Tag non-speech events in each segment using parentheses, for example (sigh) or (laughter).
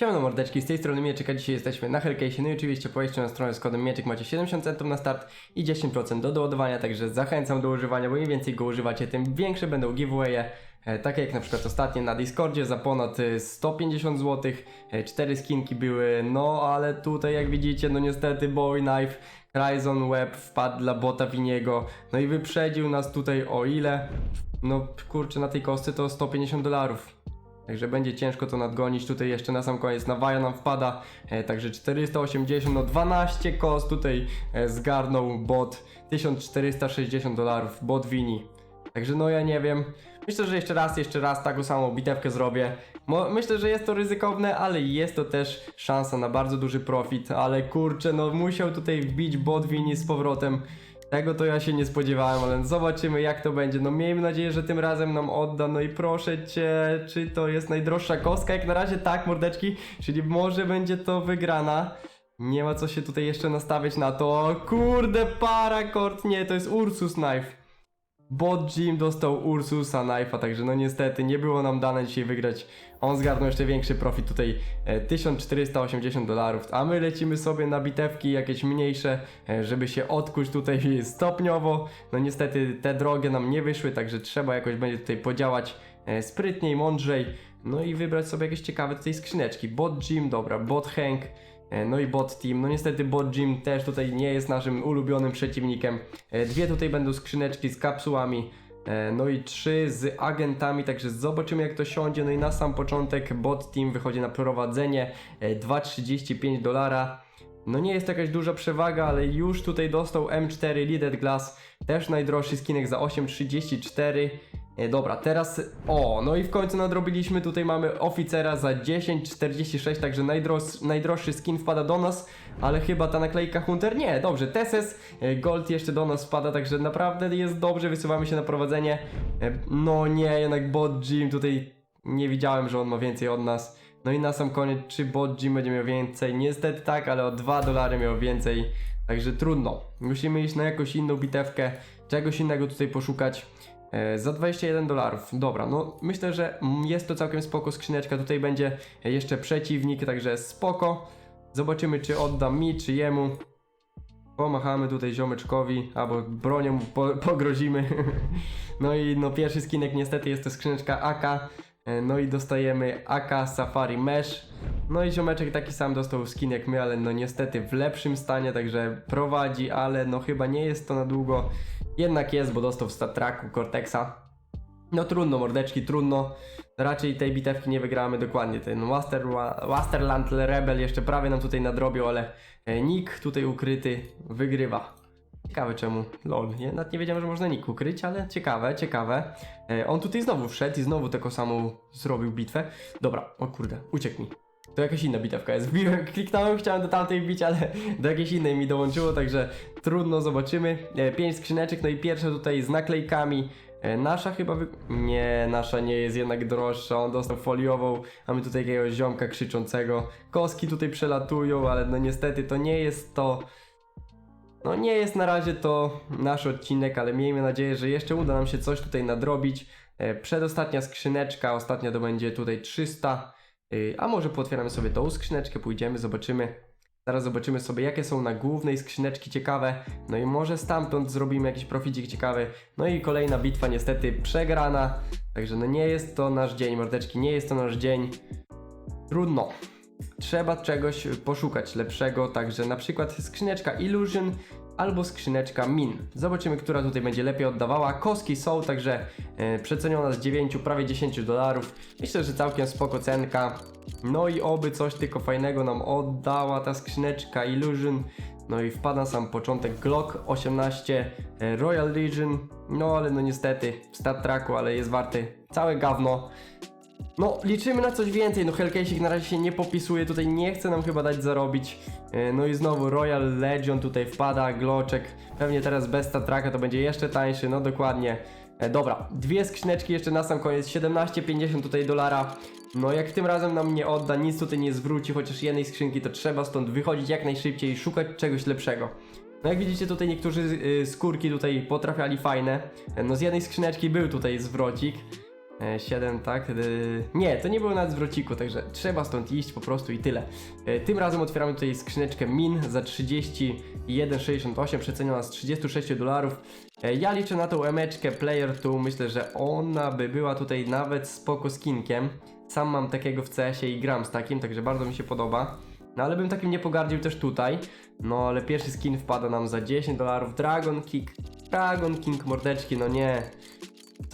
Siemano mordeczki, z tej strony Mieczyk, a dzisiaj jesteśmy na Hellcase. No i oczywiście po wejściu na stronę z kodem Mieczyk macie 70 centów na start i 10% do doładowania, także zachęcam do używania, bo im więcej go używacie, tym większe będą giveawaye. E, takie jak na przykład ostatnie na Discordzie za ponad e, 150 zł, e, cztery skinki były, no ale tutaj jak widzicie, no niestety Bowie Knife, Cryzon Web wpadł dla bota Winiego, no i wyprzedził nas tutaj o ile? No kurczę, na tej kostce to 150 dolarów. Także będzie ciężko to nadgonić. Tutaj jeszcze na sam koniec Nawaja nam wpada. E, także 480, no 12 kost tutaj e, zgarnął bot. 1460 dolarów, bot wini. Także no ja nie wiem. Myślę, że jeszcze raz, jeszcze raz taką samą bitewkę zrobię. Mo myślę, że jest to ryzykowne, ale jest to też szansa na bardzo duży profit. Ale kurczę, no musiał tutaj wbić bot wini z powrotem. Tego to ja się nie spodziewałem, ale zobaczymy jak to będzie. No miejmy nadzieję, że tym razem nam odda. No i proszę cię, czy to jest najdroższa kostka? Jak na razie tak, mordeczki, czyli może będzie to wygrana. Nie ma co się tutaj jeszcze nastawiać na to. O, kurde, parakord, nie, to jest Ursus Knife. Bot Jim dostał Ursusa Knife'a, także no niestety nie było nam dane dzisiaj wygrać. On zgarnął jeszcze większy profit tutaj e, 1480 dolarów, a my lecimy sobie na bitewki jakieś mniejsze, e, żeby się odkuć tutaj (laughs) stopniowo. No niestety te drogie nam nie wyszły, także trzeba jakoś będzie tutaj podziałać e, sprytniej, mądrzej. No i wybrać sobie jakieś ciekawe tutaj skrzyneczki. Bot Jim, dobra, bot Hank. E, No i bot team, no niestety bot Jim też tutaj nie jest naszym ulubionym przeciwnikiem. E, Dwie tutaj będą skrzyneczki z kapsułami, e, no i trzy z agentami, także zobaczymy jak to siądzie. No i na sam początek bot team wychodzi na prowadzenie, e, 2,35 dolara. No nie jest to jakaś duża przewaga, ale już tutaj dostał M4 Leaded Glass, też najdroższy skinek za 8,34. E, dobra, teraz. O, no i w końcu nadrobiliśmy. Tutaj mamy oficera za 10,46, także najdroż, najdroższy skin wpada do nas, ale chyba ta naklejka Hunter nie. Dobrze, Teses e, Gold jeszcze do nas wpada, także naprawdę jest dobrze. Wysuwamy się na prowadzenie. E, No nie, jednak Bot Jim tutaj nie widziałem, że on ma więcej od nas. No i na sam koniec, czy Bot Jim będzie miał więcej? Niestety tak, ale o 2 dolary miał więcej. Także trudno. Musimy iść na jakąś inną bitewkę, czegoś innego tutaj poszukać. E, Za 21 dolarów. Dobra, no myślę, że jest to całkiem spoko skrzyneczka. Tutaj będzie jeszcze przeciwnik, także spoko. Zobaczymy, czy odda mi, czy jemu. Pomachamy tutaj ziomeczkowi, albo bronią po, (laughs) pogrozimy. no i no pierwszy skinek niestety jest to skrzyneczka AK. E, No i dostajemy AK Safari Mesh. No i ziomeczek taki sam dostał skin jak my, ale no niestety w lepszym stanie, także prowadzi, ale no chyba nie jest to na długo. Jednak jest, bo dostał w StatTracku Cortexa. No trudno, mordeczki, trudno. Raczej tej bitewki nie wygramy dokładnie. Ten Waster, Wasterland Rebel jeszcze prawie nam tutaj nadrobił, ale e, Nick tutaj ukryty wygrywa. Ciekawe czemu. Lol, ja nawet nie wiedziałem, że można Nick ukryć, ale ciekawe, ciekawe. E, on tutaj znowu wszedł i znowu taką samą zrobił bitwę. Dobra, o kurde, uciekł mi. To jakaś inna bitewka jest. (laughs) Wbiłem, kliknąłem, chciałem do tamtej wbić, ale (laughs) do jakiejś innej mi dołączyło, także trudno, zobaczymy. E, pięć skrzyneczek, no i pierwsze tutaj z naklejkami. E, nasza chyba wy... Nie, nasza nie jest jednak droższa, on dostał foliową, a my tutaj jakiegoś ziomka krzyczącego. Koski tutaj przelatują, ale no niestety to nie jest to... No nie jest na razie to nasz odcinek, ale miejmy nadzieję, że jeszcze uda nam się coś tutaj nadrobić. E, Przedostatnia skrzyneczka, ostatnia to będzie tutaj 300. Y, A może pootwieramy sobie tą skrzyneczkę, pójdziemy, zobaczymy. Zaraz zobaczymy sobie, jakie są na głównej skrzyneczki ciekawe. No i może stamtąd zrobimy jakiś proficik ciekawy. No i kolejna bitwa niestety przegrana. Także no nie jest to nasz dzień, mordeczki, nie jest to nasz dzień. Trudno. Trzeba czegoś poszukać lepszego, także na przykład skrzyneczka Illusion albo skrzyneczka Min. Zobaczymy, która tutaj będzie lepiej oddawała. Koski są, także e, przeceniona z 9, prawie 10 dolarów. Myślę, że całkiem spoko cenka. No i oby coś tylko fajnego nam oddała ta skrzyneczka Illusion. No i wpada sam początek Glock 18 e, Royal Legion. No ale no niestety w stat tracku, ale jest warty całe gawno. No, liczymy na coś więcej. No, Hellcase'ik na razie się nie popisuje. Tutaj nie chce nam chyba dać zarobić. E, No i znowu Royal Legion tutaj wpada, Gloczek. Pewnie teraz bez Tatraka to będzie jeszcze tańszy. No, dokładnie. E, Dobra, dwie skrzyneczki jeszcze na sam koniec. 17,50 tutaj dolara. No, jak tym razem nam nie odda, nic tutaj nie zwróci, chociaż jednej skrzynki, to trzeba stąd wychodzić jak najszybciej i szukać czegoś lepszego. No jak widzicie tutaj niektórzy y, skórki tutaj potrafiali fajne. E, No z jednej skrzyneczki był tutaj zwrocik. E, 7, tak? E, Nie, to nie było nawet zwrociku, także trzeba stąd iść po prostu i tyle. E, Tym razem otwieramy tutaj skrzyneczkę min za 31,68, przeceniona z 36 dolarów. E, Ja liczę na tą emeczkę Player 2, myślę, że ona by była tutaj nawet spoko skinkiem. Sam mam takiego w CS-ie i gram z takim, także bardzo mi się podoba. No ale bym takim nie pogardził też tutaj. No ale pierwszy skin wpada nam za 10 dolarów. Dragon King, Dragon King mordeczki, no nie.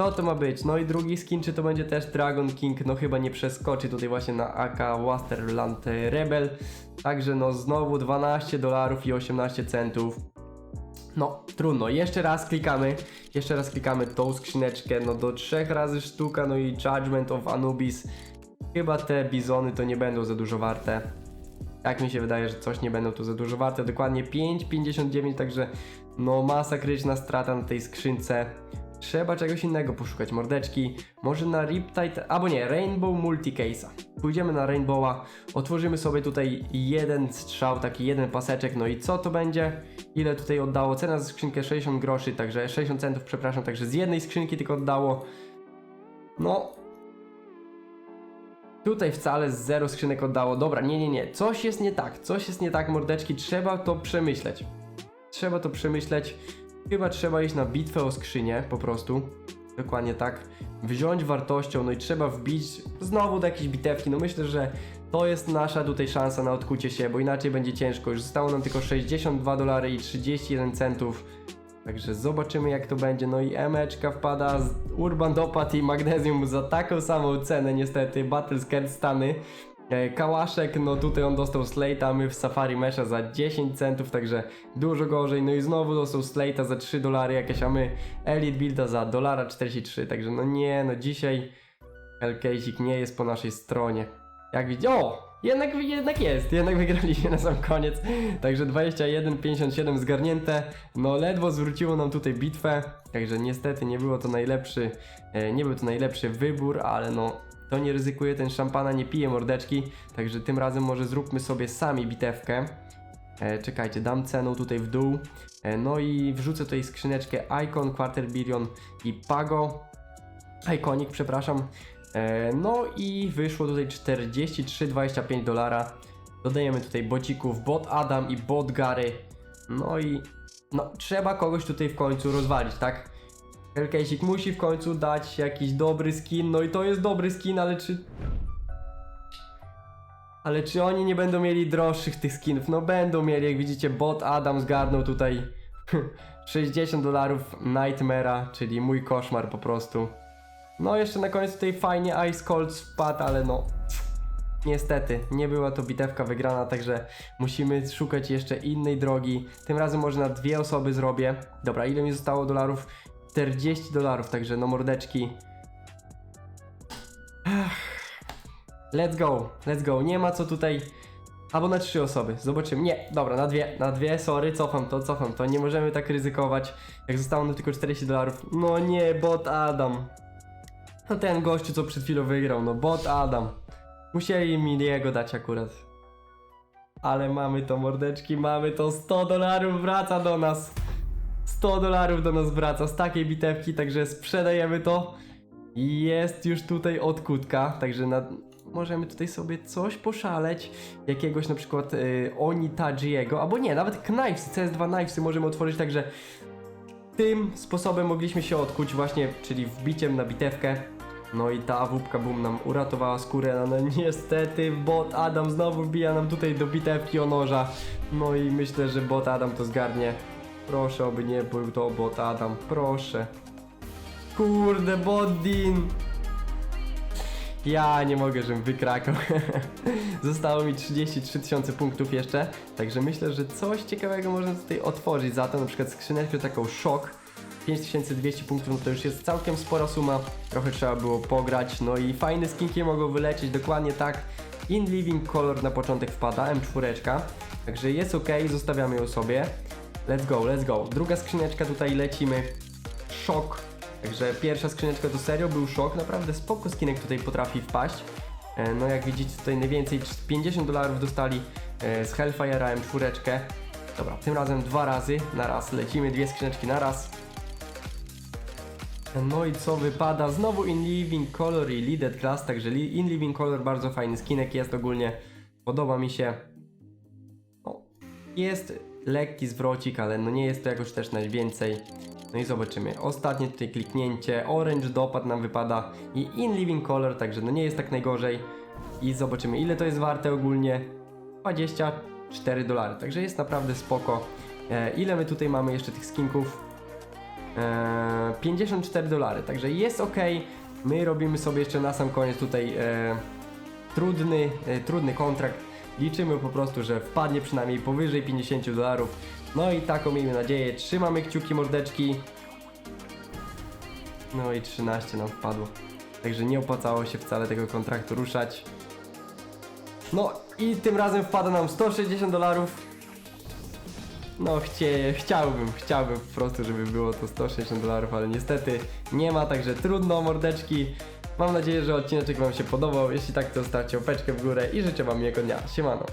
Co to ma być? No i drugi skin, czy to będzie też Dragon King? No chyba nie przeskoczy tutaj właśnie na AK Wasterland Rebel. Także no znowu 12 dolarów i 18 centów. No, trudno. Jeszcze raz klikamy. Jeszcze raz klikamy tą skrzyneczkę. No do trzech razy sztuka, no i Judgment of Anubis. Chyba te bizony to nie będą za dużo warte. Tak mi się wydaje, że coś nie będą tu za dużo warte. Dokładnie 5,59, także no masakryczna strata na tej skrzynce. Trzeba czegoś innego poszukać, mordeczki. Może na Riptide, albo nie, Rainbow Multicase'a. Pójdziemy na Rainbowa, otworzymy sobie tutaj jeden strzał, taki jeden paseczek, no i co to będzie? Ile tutaj oddało? Cena za skrzynkę 60 groszy, także 60 centów, przepraszam, także z jednej skrzynki tylko oddało. No, Tutaj wcale z zero skrzynek oddało. Dobra, nie, nie, nie. Coś jest nie tak. Coś jest nie tak, mordeczki. Trzeba to przemyśleć. Trzeba to przemyśleć. Chyba trzeba iść na bitwę o skrzynię, po prostu. Dokładnie tak. Wziąć wartością, no i trzeba wbić znowu do jakiejś bitewki. No myślę, że to jest nasza tutaj szansa na odkucie się, bo inaczej będzie ciężko. Już zostało nam tylko 62 dolary i 31 centów. Także zobaczymy jak to będzie. No i emeczka wpada z Urban Dopad i Magnesium za taką samą cenę niestety. Battle Scared Stany. E, Kałaszek, no tutaj on dostał Slate'a, my w Safari Mesha za 10 centów, także dużo gorzej. No i znowu dostał Slate'a za 3 dolary jakieś, a my Elite Builda za dolara 43, także no nie, no dzisiaj Hellcase'ik nie jest po naszej stronie. Jak widzicie, o! Jednak, jednak jest, jednak wygraliśmy na sam koniec. Także 21-57 zgarnięte. No ledwo zwróciło nam tutaj bitwę. Także niestety nie było to najlepszy, e, nie był to najlepszy wybór, ale no to nie ryzykuje, ten szampana nie pije mordeczki. Także tym razem może zróbmy sobie sami bitewkę. E, czekajcie, dam ceną tutaj w dół. E, no i wrzucę tutaj skrzyneczkę Icon, Quarter Billion i Pago. Iconic, przepraszam. E, no i wyszło tutaj 43,25 dolara. Dodajemy tutaj bocików bot Adam i bot Gary. No i no trzeba kogoś tutaj w końcu rozwalić, tak? Hellcase'ik musi w końcu dać jakiś dobry skin, no i to jest dobry skin, ale czy... Ale czy oni nie będą mieli droższych tych skinów? No będą mieli, jak widzicie, bot Adam zgarnął tutaj (laughs) 60 dolarów Nightmare'a, czyli mój koszmar po prostu. No jeszcze na koniec tutaj fajnie Ice Cold wpadł, ale no niestety nie była to bitewka wygrana, także musimy szukać jeszcze innej drogi. Tym razem może na dwie osoby zrobię. Dobra, ile mi zostało dolarów? 40 dolarów, także no mordeczki. Let's go, let's go. Nie ma co tutaj. Albo na trzy osoby, zobaczymy. Nie, dobra, na dwie, na dwie, sorry, cofam to, cofam to. Nie możemy tak ryzykować. Jak zostało nam tylko 40 dolarów. No nie, bot Adam. No ten gościu, co przed chwilą wygrał, no bot Adam. Musieli mi jego dać akurat. Ale mamy to, mordeczki, mamy to. 100 dolarów wraca do nas. 100 dolarów do nas wraca z takiej bitewki, także sprzedajemy to. Jest już tutaj odkutka, także na... możemy tutaj sobie coś poszaleć. Jakiegoś na przykład y, Oni Tajiego, albo nie, nawet Knifes, CS2 Knifesy możemy otworzyć, także tym sposobem mogliśmy się odkuć właśnie, czyli wbiciem na bitewkę. No i ta awupka boom nam uratowała skórę, no niestety bot Adam znowu wbija nam tutaj do bitewki o noża. No i myślę, że bot Adam to zgarnie. Proszę, oby nie był to bot Adam, proszę. Kurde, bot Dean. Ja nie mogę, żebym wykrakał. (laughs) Zostało mi 33 tysiące punktów jeszcze, także myślę, że coś ciekawego można tutaj otworzyć za to, na przykład skrzyneczkę taką szok. 5200 punktów, no to już jest całkiem spora suma, trochę trzeba było pograć, no i fajne skinki mogą wylecieć, dokładnie tak. In Living Color na początek wpada, M4, także jest ok, zostawiamy ją sobie. Let's go, let's go. Druga skrzyneczka tutaj lecimy. Szok. Także pierwsza skrzyneczka to serio był szok. Naprawdę spoko skinek tutaj potrafi wpaść. E, No jak widzicie tutaj najwięcej 50 dolarów dostali e, z Hellfire'a M4. Dobra, tym razem dwa razy na raz. Lecimy dwie skrzyneczki na raz. No i co wypada? Znowu In Living Color i Leaded Class, także In Living Color bardzo fajny skinek jest ogólnie. Podoba mi się. Jest lekki zwrocik, ale no nie jest to jakoś też najwięcej. No i zobaczymy. Ostatnie tutaj kliknięcie. Orange dopad nam wypada i In Living Color, także no nie jest tak najgorzej. I zobaczymy ile to jest warte ogólnie. 24 dolary, także jest naprawdę spoko. E, ile my tutaj mamy jeszcze tych skinków? E, 54 dolary, także jest ok. My robimy sobie jeszcze na sam koniec tutaj e, trudny, e, trudny kontrakt. Liczymy po prostu, że wpadnie przynajmniej powyżej 50 dolarów. No i taką miejmy nadzieję. Trzymamy kciuki mordeczki. No i 13 nam wpadło. Także nie opłacało się wcale tego kontraktu ruszać. No i tym razem wpada nam 160 dolarów. No chcie, chciałbym, chciałbym po prostu, żeby było to 160 dolarów, ale niestety nie ma, także trudno mordeczki. Mam nadzieję, że odcineczek Wam się podobał. Jeśli tak, to zostawcie łapeczkę w górę i życzę Wam miłego dnia. Siemano.